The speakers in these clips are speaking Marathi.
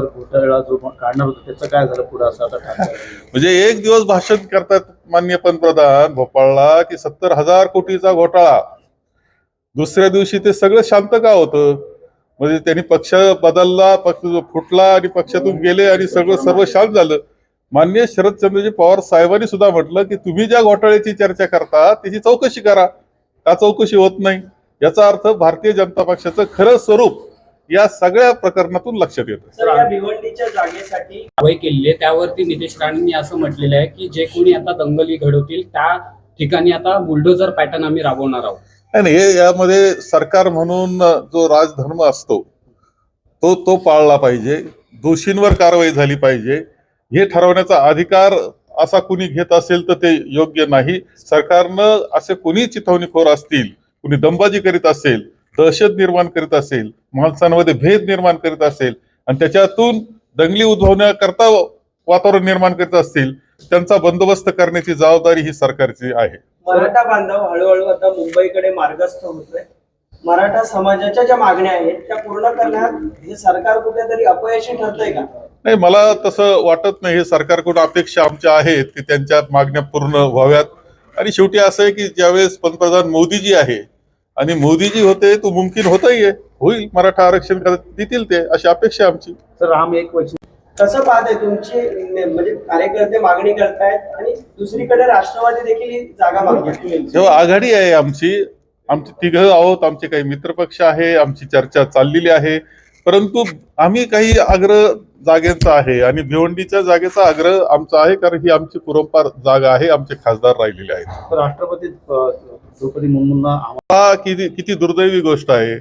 घोटाळा जो काढणार होता त्याचं काय झालं पुढे असं आता म्हणजे एक दिवस भाषण करतात मान्य पंतप्रधान भोपाळला की सत्तर हजार कोटीचा घोटाळा. दुसऱ्या दिवशी ते सगळं शांत का होतं? म्हणजे त्यांनी पक्ष बदलला पक्ष फुटला आणि पक्षातून गेले आणि सगळं सर्व शांत झालं. माननीय शरदचंद्रजी पवार साहेबांनी सुद्धा म्हटलं की तुम्ही ज्या घोटाळ्याची चर्चा करता त्याची चौकशी करा. का चौकशी होत नाही? याचा अर्थ भारतीय जनता पक्षाचं खरं स्वरूप या सगळ्या प्रकरणातून लक्षात येतं सर या भिवंडीच्या जागेसाठी कारवाई केलेली आहे. त्यावरती नितेश राणेंनी असं म्हटलेलं आहे की जे कोणी आता दंगली घडवतील त्या ठिकाणी आता बुलडोजर पॅटर्न आम्ही राबवणार आहोत. नाही नाही, हे यामध्ये सरकार म्हणून जो राजधर्म असतो तो तो पाळला पाहिजे. दोषींवर कारवाई झाली पाहिजे. हे ठरवण्याचा अधिकार असा कुणी घेत असेल तर ते योग्य नाही. सरकारनं असे कुणी चिथावणीखोर असतील कुणी दंबाजी करीत असेल दहशत निर्माण करीत असेल माणसांमध्ये भेद निर्माण करीत असेल आणि त्याच्यातून दंगली उद्भवण्याकरता वातावरण निर्माण करीत असतील त्यांचा बंदोबस्त करण्याची जबाबदारी ही सरकारची आहे. मराठा बांधव हळूहळू आता मुंबईकडे मार्गस्थ होतोय. मराठा समाजाच्या ज्या मागण्या आहेत त्या पूर्ण करण्यात हे सरकार कुठेतरी अपयशी ठरतंय का? नाही मला तसं वाटत नाही. हे सरकारकडून अपेक्षा आमच्या आहेत की त्यांच्या मागण्या पूर्ण व्हाव्यात. आणि शेवटी असं आहे की ज्यावेळेस पंतप्रधान मोदीजी आहे आणि मोदीजी होते तो मुमकिन होतही आहे होईल मराठा आरक्षण देतील ते अशी अपेक्षा आहे आमची. तर राम एक वचन कसं पाहते तुमची ने- म्हणजे कार्यकर्ते मागणी करतायत आणि दुसरीकडे राष्ट्रवादी देखील ही जागा मागते जेव्हा आघाडी आहे आमची. आमची तिघं आहोत आमचे काही मित्रपक्ष आहे आमची चर्चा चाललेली आहे. परंतु आम्ही काही आग्रह जागेचा आहे आणि भिवंडीच्या जागेचा आग्रह आमचा आहे कारण ही आमची पुरंपार जागा आहे आमचे खासदार राहिलेले आहेत. राष्ट्रपती अं, द्रौपदी मुर्मूंना हा किती किती दुर्दैवी गोष्ट आहे.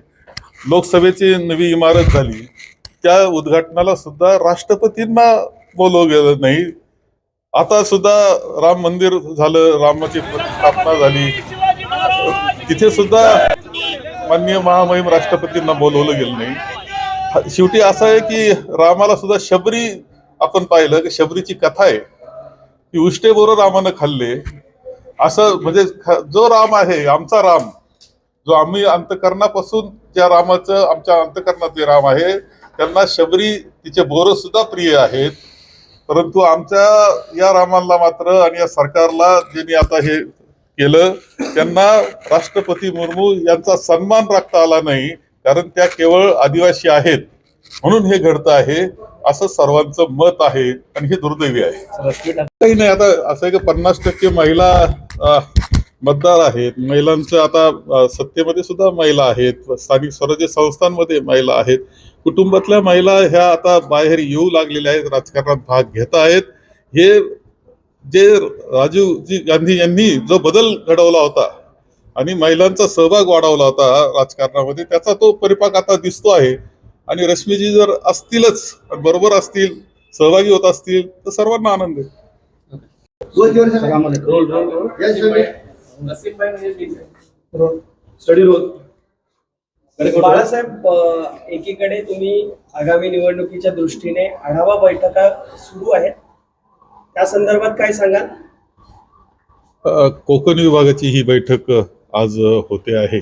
लोकसभेची नवी इमारत झाली. त्या उद्घाटनाला सुद्धा राष्ट्रपतींना बोलवलं गेलं नाही. आता सुद्धा राम मंदिर झालं रामाची स्थापना झाली. तिथे सुद्धा माननीय महामहिम राष्ट्रपतींना बोलवलं गेलं नाही. शेवटी असं आहे की रामाला सुद्धा शबरी आपण पाहिलं की शबरीची कथा आहे. की उष्टे बोरं रामानं खाल्ले. असं म्हणजे जो राम आहे आमचा राम जो आम्ही अंतकरणापासून ज्या रामाचं आमच्या अंतकरणात जे राम आहे त्यांना शबरी तिचे बोरं सुद्धा प्रिय आहेत. परंतु आमच्या या रामाला मात्र आणि या सरकारला ज्यांनी आता हे केलं त्यांना राष्ट्रपती मुर्मू यांचा सन्मान राखता आला नाही. कारण त्या केवळ आदिवासी आहेत म्हणून हे घडतं आहे असं सर्वांचं मत आहे आणि हे दुर्दैवी आहे. काही नाही आता असं आहे की पन्नास टक्के महिला मतदार आहेत. महिलांचं आता सत्तेमध्ये सुद्धा महिला आहेत. स्थानिक स्वराज्य संस्थांमध्ये महिला आहेत. कुटुंबातल्या महिला ह्या आता बाहेर येऊ लागलेल्या आहेत राजकारणात भाग घेत आहेत. हे जे राजीवजी गांधी यांनी जो बदल घडवला होता आणि महिलांचा सहभाग वाढवला होता राजकारणामध्ये. त्याचा तो परिपाक आता दिसतो आहे. आणि रश्मीजी जर असतीलच बरोबर असतील सहभागी होत असतील तर सर्वांना आनंद आहे. सगळ्यामध्ये role role role study role. Balasaheb एकीकडे तुम्ही आगामी निवडणुकीच्या दृष्टीने आढावा बैठका सुरू आहेत. त्या संदर्भात काय सांगाल? कोकण विभागाची ही बैठक आज होते आहे.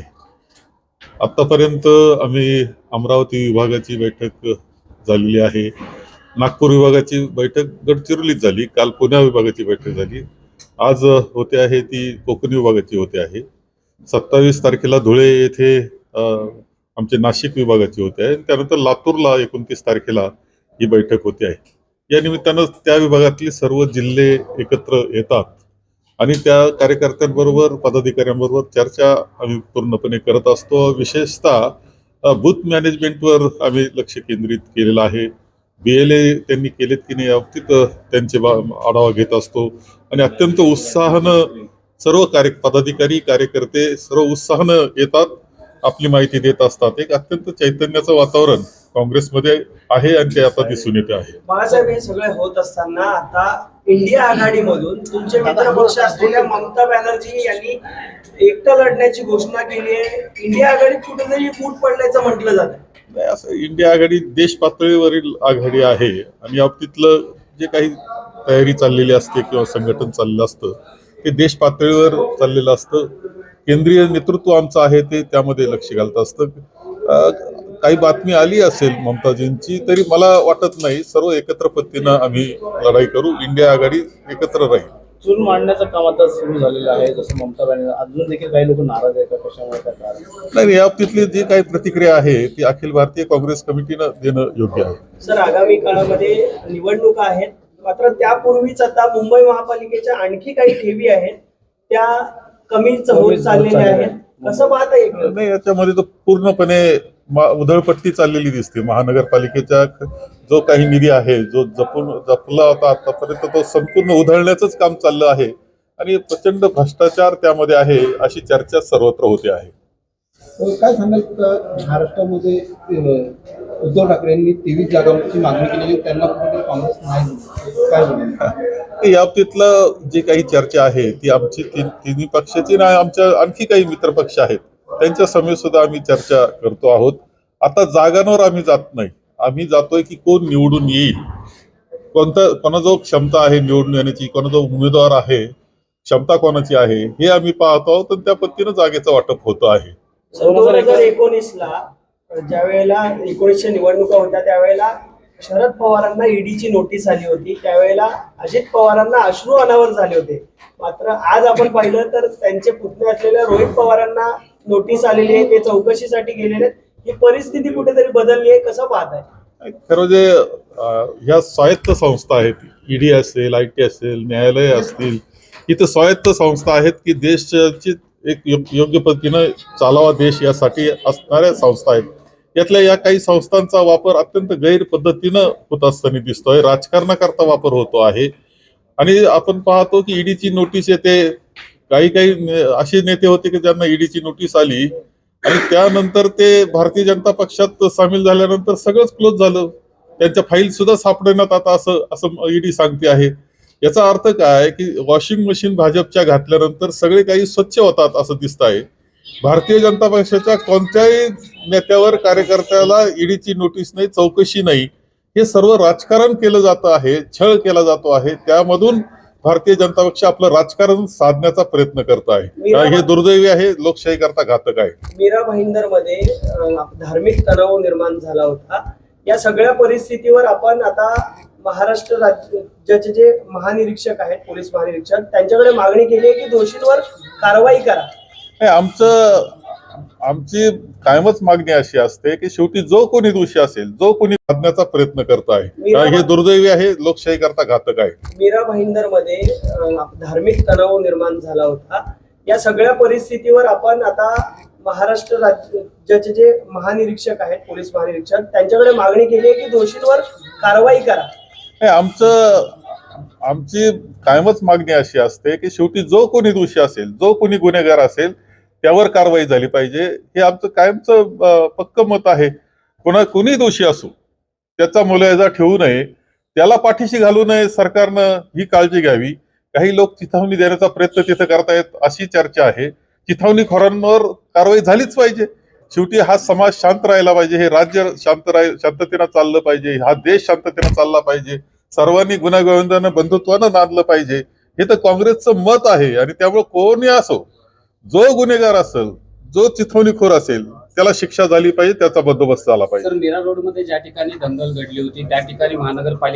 आत्तापर्यंत आम्ही अमरावती विभागाची बैठक झालेली आहे. नागपूर विभागाची बैठक गडचिरोलीत झाली. काल पुण्या विभागाची बैठक झाली. आज होते आहे ती कोकणी विभागाची होते आहे. सत्तावीस तारखेला धुळे येथे आमचे नाशिक विभागाची होते आहे. त्यानंतर लातूरला एकोणतीस तारखेला ही बैठक होते आहे. या निमित्तानं त्या विभागातले सर्व जिल्हे एकत्र येतात. आणि त्या कार्यकर्त्यांबरोबर पदाधिकाऱ्यांबरोबर चर्चा आम्ही पूर्णपणे करत असतो. विशेषतः बूथ मॅनेजमेंटवर आम्ही लक्ष केंद्रित केलेलं आहे. बी एल ए त्यांनी केलेत की नाही याबाबतीत त्यांचे आढावा घेत असतो. आणि अत्यंत उत्साहानं सर्व कार्य पदाधिकारी कार्यकर्ते सर्व उत्साहानं येतात आपली माहिती देत असतात. एक अत्यंत चैतन्याचं वातावरण काँग्रेसमध्ये आहे आणि ते आता दिसून येते आहे. बाळासाहेब हे सगळे होत असताना आता इंडिया आघाडीमधून तुमचे मित्र पक्ष असलेल्या ममता बॅनर्जी यांनी एकटं लढण्याची घोषणा केली आहे. इंडिया आघाडीत कुठेतरी फूट पडल्याचं म्हटलं जातं. नाही असं इंडिया आघाडी देश पातळीवरील आघाडी आहे. आणि याबाबतीतलं जे काही तयारी चाललेली असते किंवा संघटन चाललेलं असतं ते देश पातळीवर चाललेलं असतं. केंद्रीय नेतृत्व आमचं आहे ते त्यामध्ये लक्ष घालत असतं. काही बातमी आली असेल ममताजींची तरी मला वाटत नाही. सर्व एकत्र पद्धतीनं आम्ही लढाई करू. इंडिया आघाडी एकत्र राहील. चूल मांडण्याचं काम आता सुरू झालेलं आहे जसं ममता बॅनर्जी. अजून देखील काही लोक नाराज आहेत का? कशामुळे नाही या बाबतीतली जी काही प्रतिक्रिया आहे ती अखिल भारतीय काँग्रेस कमिटीनं देणं योग्य आहे. सर आगामी काळामध्ये निवडणुका आहेत. मात्र त्यापूर्वीच आता मुंबई महापालिकेच्या आणखी काही ठेवी आहेत त्या कमीच होत चाललेल्या आहेत. कसं पाहता येईल? नाही याच्यामध्ये तो पूर्णपणे उधळपट्टी चाललेली दिसते. महानगरपालिकेच्या जो काही निधी आहे जो जपून जपला होता आतापर्यंत तो संपूर्ण उधळण्याचंच काम चाललं आहे. आणि प्रचंड भ्रष्टाचार त्यामध्ये आहे अशी चर्चा सर्वत्र होते आहे. काय सांगाल महाराष्ट्रामध्ये उद्धव ठाकरेंनी तेवीस जागांची मागणी केलेली आहे, त्यांना काँग्रेस नाही. काय या बाबतीतलं जी काही चर्चा आहे ती आमची तीन तिन्ही पक्षाची नाही आमच्या आणखी काही मित्र पक्ष आहेत. त्यांच्या समेत सुद्धा आम्ही चर्चा करतो आहोत. आता जागांवर आम्ही जात नाही. आम्ही जातोय की कोण निवडून येईल? कोणतं कोणाजवळ क्षमता आहे निवडून येण्याची? कोणाजवळ उमेदवार आहे? क्षमता कोणाची आहे? हे आम्ही पाहतो आहोत आणि त्या पद्धतीनं जागेचं वाटप होत आहे. दोन हजार एकोणीस ला ज्या वेळेला एकोणीसशे निवडणुका होत्या त्यावेळेला शरद पवारांना ईडीची नोटीस आली होती. त्यावेळेला अजित पवारांना अश्रू अनावर झाले होते. मात्र आज आपण पाहिलं तर त्यांचे पुतणे असलेल्या रोहित पवारांना नोटीस आलेली आहे ते चौकशीसाठी गेलेले आहेत. ही परिस्थिती कुठेतरी बदलली आहे कसं पाहताय खरं जे ह्या स्वायत्त संस्था आहेत ईडी असेल आय टी असेल न्यायालय असतील इथं स्वायत्त संस्था आहेत की देशाची एक योग्य पद्धतीनं चालावा देश यासाठी असणाऱ्या संस्था आहेत. यातल्या या काही संस्थांचा वापर अत्यंत गैर पद्धतीनं होत असताना दिसतोय राजकारणाकरता वापर होतो आहे. आणि आपण पाहतो की ईडीची नोटीस येते काही काही असे नेते होते की ज्यांना ईडीची नोटीस आली आणि त्यानंतर ते भारतीय जनता पक्षात सामील झाल्यानंतर सगळंच क्लोज झालं. त्यांच्या फाईल सुद्धा सापडण्यात आता असं असं ईडी सांगते आहे. याचा अर्थ काय की वॉशिंग मशीन भाजपच्या घातल्यानंतर सगळे काही स्वच्छ होतात असं दिसत आहे. भारतीय जनता पक्षाच्या कोणत्याही नेत्यावर कार्यकर्त्याला ईडीची नोटीस नाही चौकशी नाही. हे सर्व राजकारण केलं जातं आहे छळ केला जातो आहे. त्यामधून भारतीय जनता पक्ष आपलं राजकारण साधण्याचा प्रयत्न करत आहे. हे दुर्दैवी आहे लोकशाही करता घातक आहे. मीरा भाईंदरमध्ये धार्मिक तणाव निर्माण झाला होता. या सगळ्या परिस्थितीवर आपण आता महाराष्ट्र राज्याचे जे महानिरीक्षक आहेत पोलीस महानिरीक्षक त्यांच्याकडे मागणी केली आहे की दोषींवर कारवाई करा. आमचं आमची कायमच मागणी अशी असते की शेवटी जो कोणी दोषी असेल जो कोणी साधण्याचा प्रयत्न करत आहे हे दुर्दैवी आहे लोकशाही करता घातक आहे. मीरा भाईंदरमध्ये धार्मिक तणाव निर्माण झाला होता. या सगळ्या परिस्थितीवर आपण आता महाराष्ट्र राज्याचे जे महानिरीक्षक आहेत पोलीस महानिरीक्षक त्यांच्याकडे मागणी केली आहे की दोषींवर कारवाई करा. आमचं आमची कायमच मागणी अशी असते की शेवटी जो कोणी दोषी असेल जो कोणी गुन्हेगार असेल त्यावर कारवाई झाली पाहिजे. हे आमचं कायमचं पक्क मत आहे. कोणा कोणी दोषी असो त्याचा मुलायजा ठेवू नये. त्याला पाठीशी घालू नये. सरकारनं ही काळजी घ्यावी. काही लोक चिथावणी देण्याचा प्रयत्न तिथं करतायत अशी चर्चा आहे. चिथावणीखोरांवर कारवाई झालीच पाहिजे. शेवटी हा समाज शांत राहिला पाहिजे. हे राज्य शांत राह शांततेनं चाललं पाहिजे. हा देश शांततेनं चालला पाहिजे. सर्वांनी गुन्हेगोविंदानं बंधुत्वानं नांदलं पाहिजे. हे तर काँग्रेसचं मत आहे. आणि त्यामुळे कोणी असो जो गुन्हेगार असेल जो चिथवणीखोर असेल त्याला शिक्षा झाली पाहिजे त्याचा बंदोबस्त झाला पाहिजे. सर मीरा रोडमध्ये ज्या ठिकाणी दंगल घडली होती त्या ठिकाणी महानगरपालिका